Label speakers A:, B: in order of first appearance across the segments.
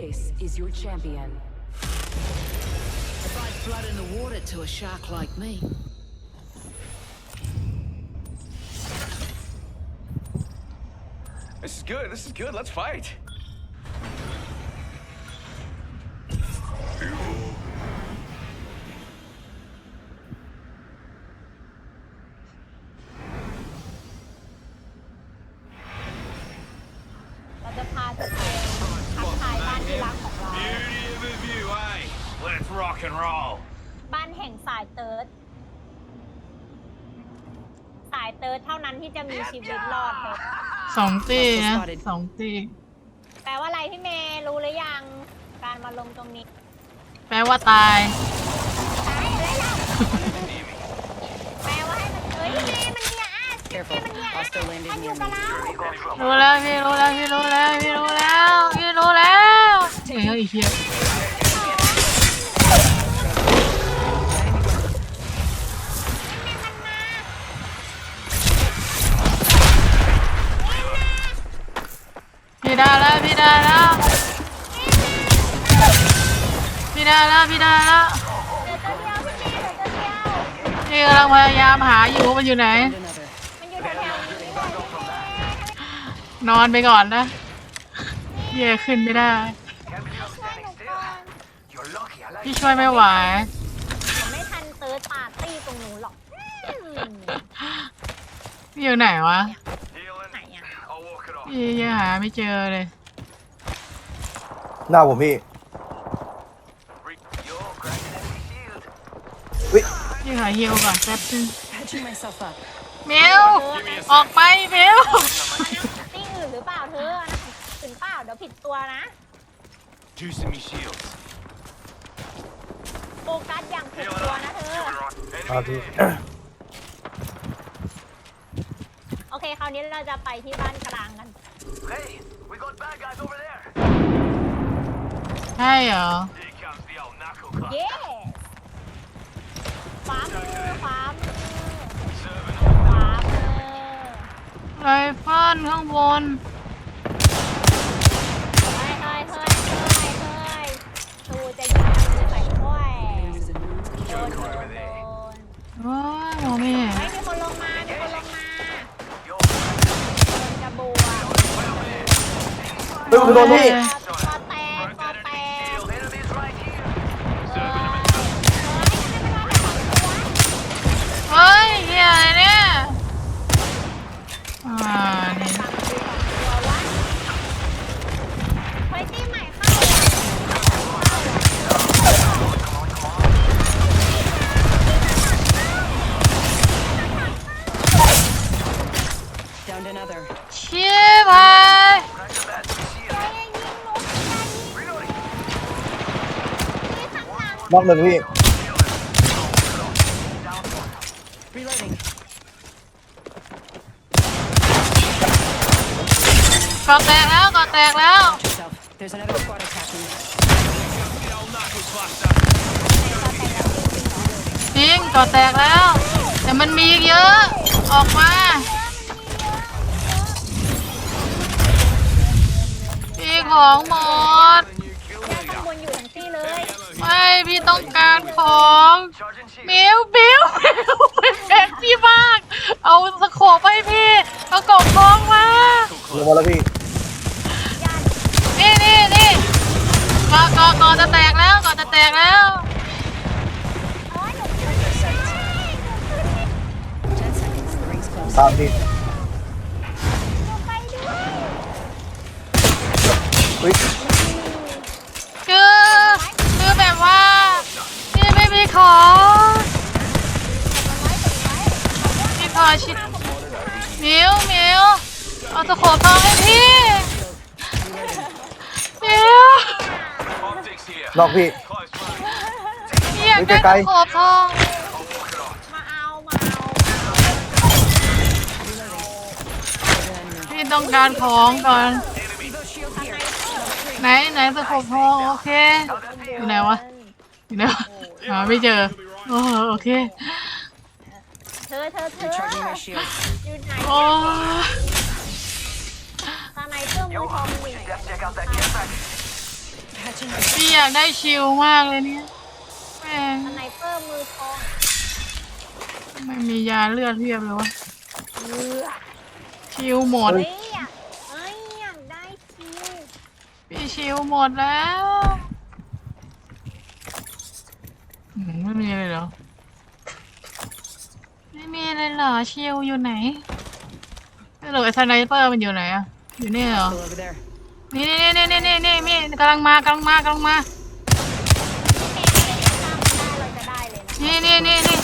A: This is your champion.
B: If I'd flood in the water to a shark like me.
C: This is good. This is good. Let's fight.
D: เติร์ดเท่านั้นที่จะมีชีวิตรอดเถอะ
E: สองตีนะสองตี
D: แปลว่าอะไรพี่เมย์รู้หรือยัง การมาลงตรงนี้
E: แปลว่าตาย
D: ตายเลยล่ะ แปลว่าให้มันเอ้ยพี่เมย์มันเนี่ยอะ
A: Careful.
D: มันเนี่ย
A: Hostile landed
D: มันอยู่
A: near
D: กับ
A: me.
D: เรา
E: รู้แล้วพี่รู้แล้วพี่รู้แล้วพี่รู้แล้วพี่รู้แล้วเฮ้ยอีกเหี้ย แล้วพี่ได้แล้ว
D: เดี๋ยวตัวเดียวพี่เมย์เดี๋ยวตัวเดียว
E: พี่กำลังพยายามหาอยู่ว่ามันอยู่ไหน
A: And another.
D: มันอยู่แถวๆนี้เลยพี่เมย์
E: นอนไปก่อนนะเย่ขึ้นไม่ได้
D: ช่วยหนูก่อน
C: You're lucky. I like
E: พี่ช่วยไม่ไหว
D: ผมไม่ทันเติร์ดปาร์ตี้ตรงหนูหรอกอืม
E: พี่อยู่ไหนวะ
C: healing.
D: ไหนอะ
C: I'll walk it off.
E: พี่ยังหาไม่เจอเลย
F: หน้าผมพี่
E: พี่หาฮิวก่อนแป๊บนึง
A: Patching myself up.
E: เมลออกไปเมล
D: ตี้อื่นหรือเปล่าเธออันนั้นถึงเปล่าเดี๋ยวผิดตัวนะ
C: Juicing me shields.
D: โฟกัสอย่างผิดตัวนะเธอ
F: ครับ
C: Enemy
F: พี่
C: there.
D: โอเคคราวนี้เราจะไปที่บ้านกลางกัน
C: Hey, we got bad guys over there.
E: ใช่เหรอ
C: Here comes the old knuckle club.
D: เย้ขวามือขวามือ
C: Serving
D: ขวามือ
E: ไรเฟิลข้างบน
D: เฮ้ยเฮ้ยเฮ้ยเฮ้ยเฮ้ยตูจะยิงจะใส่ถ้วย
A: There's a new
D: โดนโดนโดน
E: โอ้ยมองไม่เห็น
D: เฮ้ยมีคนลงมา มีคนลงมาโดนจะบวก
F: เฮ้ยผมโดนพี่
D: ก
E: ชี้ไป
D: บังหนูอย่ายิงนี่ข้างหลัง
F: นอกหนึ่งพี่
E: ก่อแตกแล้วก่อแตกแล้ว
A: There's another squad attacking.
E: จริงก่อแตกแล้ว แต่มันมีอีกเยอะ ออกมาพี่ของหมด
D: ข้างบนอยู่ทั้งที่เลย
E: ไม่พี่ต้องการของมิวบิวบิวเป็นแฟนพี่มาก เอาสโคปให้พี่ เอากล่องทองมา
F: ลงมาแล้วพี่
E: นี่นี่นี่ ก่อก่อก่อจะแตกแล้วก่อจะแตกแล้ว
D: โอ้ยหนูขึ้นไม่ได้หนูขึ้นไม่
A: Ten seconds. The ring's close.
F: ตามพี่
D: หนูไปด้วย
F: วิ
E: คือคือแบบว่าพี่ไม่มีของพี่ขอชิดมิวมิวเอาตะโขบทองให้พี่มิว
C: Optics here.
F: นอกพี่
C: Close range.
E: พี่อยากได้
F: ไกล
E: ตะ
F: ๆ
E: โขบทอง
C: I'll walk it off.
D: มาเอามาเอา
E: พี่ต้องการของก่อนไหนไหนตะโขบทองโอเค อยู่ไหนวะอยู่ไหนวะหาไม่เจอโอ้โอเค
D: เธอเธอเธอ
A: Recharging my shield.
D: อยู่ไหน
E: โอ้
D: ตาไหนเพื่อมือทองอยู่ไหน
C: Check out that care package.
A: Patching.
E: พี่อยากได้ชิลมากเลยเนี่ยแม่ง
D: สไนเปอร์มือทอง
E: ไม่มียาเลือดเพียบเลยวะ
D: เลือ
E: ชิลหมด
D: เฮ้ยอยากเฮ้ยอยากได้คิว
E: พี่ชิลหมดแล้วอืมไม่มีเลยเหรอ ไม่มีเลยเหรอชิลอยู่ไหนไม่รู้ไอ้สไนเปอร์มันอยู่ไหนอะอยู่นี่เหรอ
A: Still over there.
E: นี่นี่นี่นี่นี่นี่นี่กำลังมากำลังมากำลังมา
D: นี่
E: นี่นี่นี่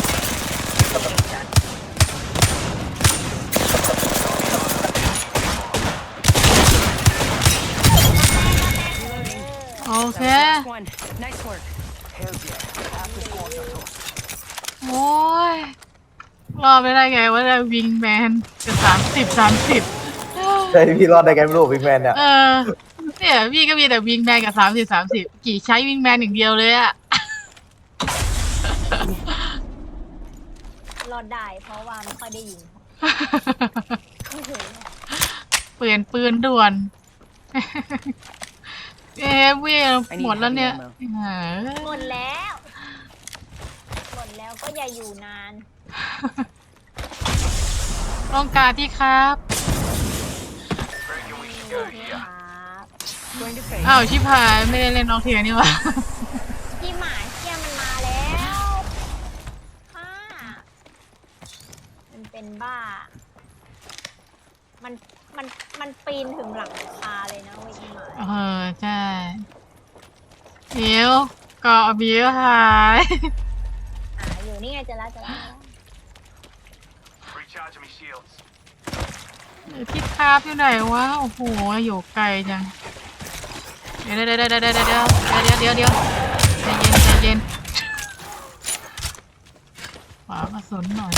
E: โอเค
A: one. Nice work.
E: โอ้ยรอบไม่ได้ไงว่าได้วิงแมนจะสามสิบสามสิบ
F: ใช่พี่รอดได้ไงไม่รู้พิงแมนเนี่ย
E: เออเนี่ยพี่ก็มีแต่วิงแมนกับสามสิบสามสิบกี่ใช้วิงแมนอย่างเดียวเลยอะ
D: รอดได้เพราะว่าไม่ค่อยได้ยิงโอ้โห
E: เปลี่ยนปืนด่วนเอ้เวียหมดแล้วเนี่ยเออ
D: หมดแล้ว หมดแล้วก็อย่าอยู่นาน
E: ต้องการที่ครับ
C: Reckon we should go
D: ค
C: here.
D: รับ
A: Going to face.
E: อ้าวชิพายไม่ได้เล่นน้องเทียนี่หวะ
D: พี่หมาเชี่ยมันมาแล้วค่ะมันเป็นบ้า มัน มัน มันปีนถึงหลังคาเลยนะเว้ยพี่หมา
E: เออใช่เดี๋ยวเกาะบิวหาย
D: หาอยู่นี่ไงเจะละจะละ
C: Recharging my shields.
E: พี่คาบอยู่ไหนวะโอ้โหอยู่ไกลจัง เดี๋ยวเดี๋ยวเดี๋ยวเดี๋ยวเดี๋ยวเดี๋ยวเดี๋ใจเย็นใจเย็นขวากระสุนหน่อย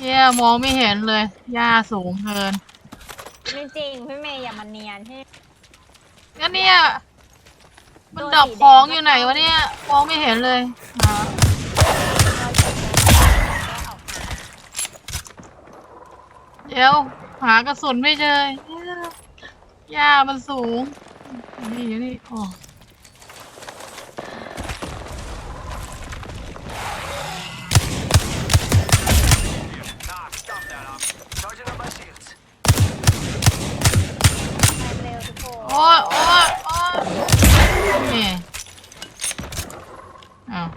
E: เยี่ยมองไม่เห็นเลยหญ้าสูงเกิน
D: ไม่จริงพี่เมย์อย่ามาเนียนให้
E: งั้นเนี่ยมันดอกของอยู่ไหนวะเนี่ยมองไม่เห็นเลย
D: เดี๋
E: ยวหากระสุนไม่เจอ หญ้ามันสูง นี่อยู่นี่โอ้
C: Nah, stop that up. Charging up my shields.
D: ไปเร็วทุกคน
E: โอ้ยโอ้ยโอ้ยนี่อ้าว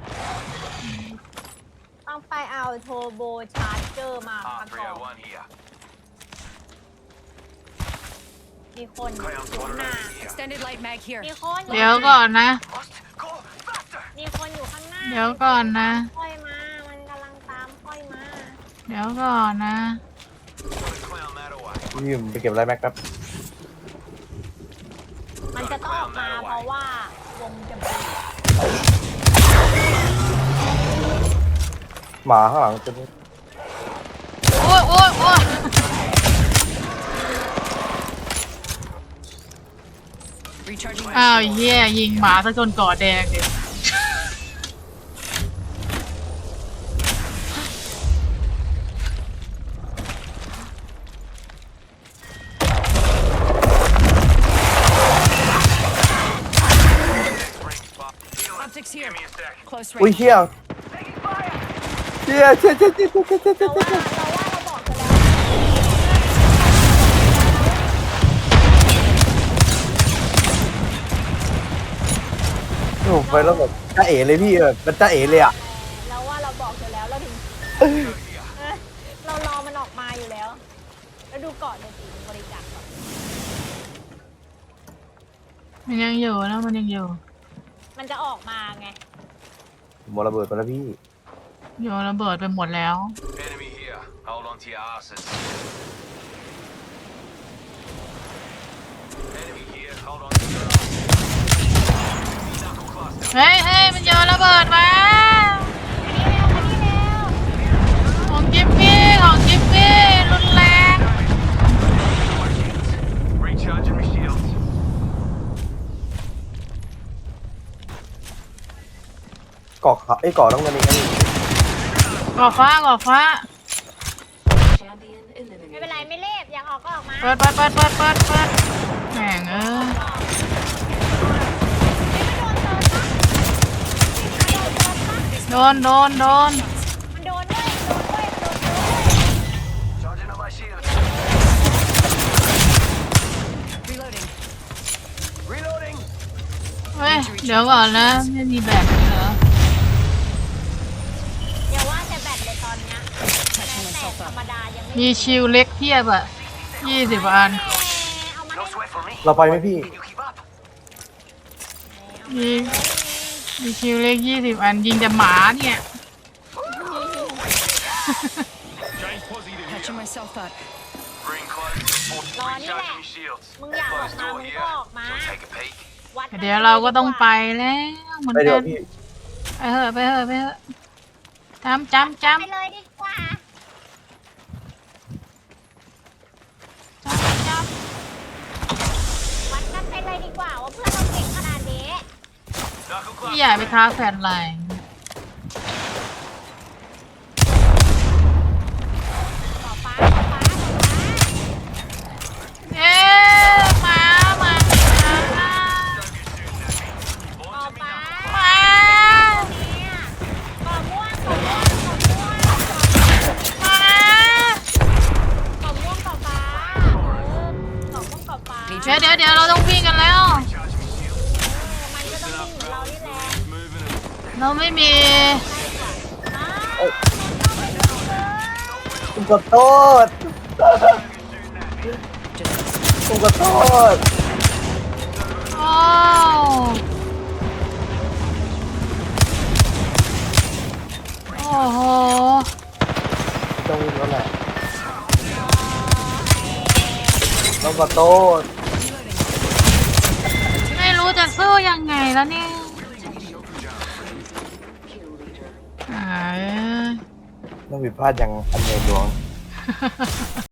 D: ต้องไปเอาโทโบชาร์เจอร์มา
C: Ah,
D: ประกอบ
C: 301 here.
D: มีคนอยู่ข้างหน้า
A: Extended light mag here.
D: มีคนอยู่
E: เดี๋ยวก่อนนะ
C: Must go faster.
D: มีคนอยู่ข้างหน้า
E: เดี๋ยวก่อนนะ
D: ค่อยมา มันกำลังตามค่อยมา
E: เดี๋ยวก่อนนะ
C: Gonna clown that away.
F: พี่ผมไปเก็บอะไรแม็กครับ
D: มันจะต้องออกมาเพราะว่าวงจะบีบ
F: หมาข้างหลังจะ
E: โอ้ยโอ้ยโอ้ย
A: Recharging
E: อ้าว
A: my shield.
E: เหี้ยยิงหมาซะจนก่อแดงเลย
A: Optics here.
C: Give me a sec.
A: Close
F: อุ้ย
A: range.
F: เชี่ยเชี่ยเชี่ยเชี่ยเชี่ยเชี่ยเชี่ยเชี่ย
D: เราว่า
F: เชี่ย โอ้โหไปแล้วแบบจ้าเอ๋เลยพี่แบบมันจ้าเอ๋เลยอะ
D: เราว่าเราบอกกันแล้วเราถึงเออเรารอมันออกมาอยู่แล้ว แล้วดูเกาะเดี๋ยวสีบริจาคก่อน
E: มันยังอยู่นะมันยังอยู่
D: มันจะออกมาไง
F: หมดระเบิดไปแล้วพี่
E: โยนระเบิดไปหมดแล้ว
C: Enemy here. Hold on to your asses. Enemy here. Hold on to your asses. Knuckle cluster.
E: เฮ้ยเฮ้ยมันโยนระเบิดมา
D: อันนี้เร็วอันนี้เร็ว
E: ของจิปปี้ของจิปปี้รุนแรง
C: Recharging my shields.
F: เกาะขาไอ้ยเกาะต้องเงินอีกนะพี่
E: ก่อฟ้าก่อฟ้า
D: ไม่เป็นไรไม่เล็บอยากออกก็ออกมา
E: เปิดเปิดเปิดเปิดเปิดเปิดแม่งเออโดนโดนโดน
D: มันโดนด้วยโดนด้วยโดนด้วย
C: Charging up my shield.
A: Reloading.
C: Reloading.
E: เฮ้ยเดี๋ยวก่อนนะไม่มีแบบนี้เหรอ
D: อย่าว่าแต่แบตเลยตอนเนี้ยแม้
A: Patching
D: แต่
A: myself
D: ธรรม
A: up.
D: ดายังไม่
E: มีชิลเล็กเทียบอะยี่สิบอัน
D: เอามา
C: No
D: ให้
C: sweat for me.
F: เราไปไหมพี่
C: Can you keep up?
E: มีมีชิลเล็กยี่สิบอัน ยิงแต่หมาเนี่ย
A: Patching myself up.
C: Bring close.
D: Lo ni
C: Recharging
D: lẹ.
C: your shields.
D: Mừng dạo
C: Closed
D: mà
C: door
D: mừng
C: here.
D: có ọt mà.
C: So take a peek.
D: วัดกัน
E: เดี๋ยวเราก็ต้องไปแล้วเหมือน
F: ไปเดี๋
E: กั
F: ยวนพี่
E: ไปเถอะไปเถอะไปเถอะจำจำจำ
D: ไปเลยดีกว่า
E: จำจ
D: วั ดีกว่าว่าเพื่อนเราเก่งขนาดนี้
C: Knuckle ำ
E: พี่
C: cluster.
E: ใหญ่ไปท้าแฟนไลน์ ดี๋ยวเดี๋ยวเดี๋ยวเราต้องวิ่งกันแล้ว
D: เออมันก็ต้องวิ่งเหมือนเรานี่แหละ
E: เราไม่มี
D: อ้าว
F: ผมขอโทษผมขอโทษ
E: โอ้โอ้โห
F: ต้องวิ่งแล้วแหละต้องขอโทษ
E: ไม่รู้จะสู้ ยังไงแล้วเนี่ยหาย
F: ต้องผิดพลาดอย่างอันใหญ่หลวง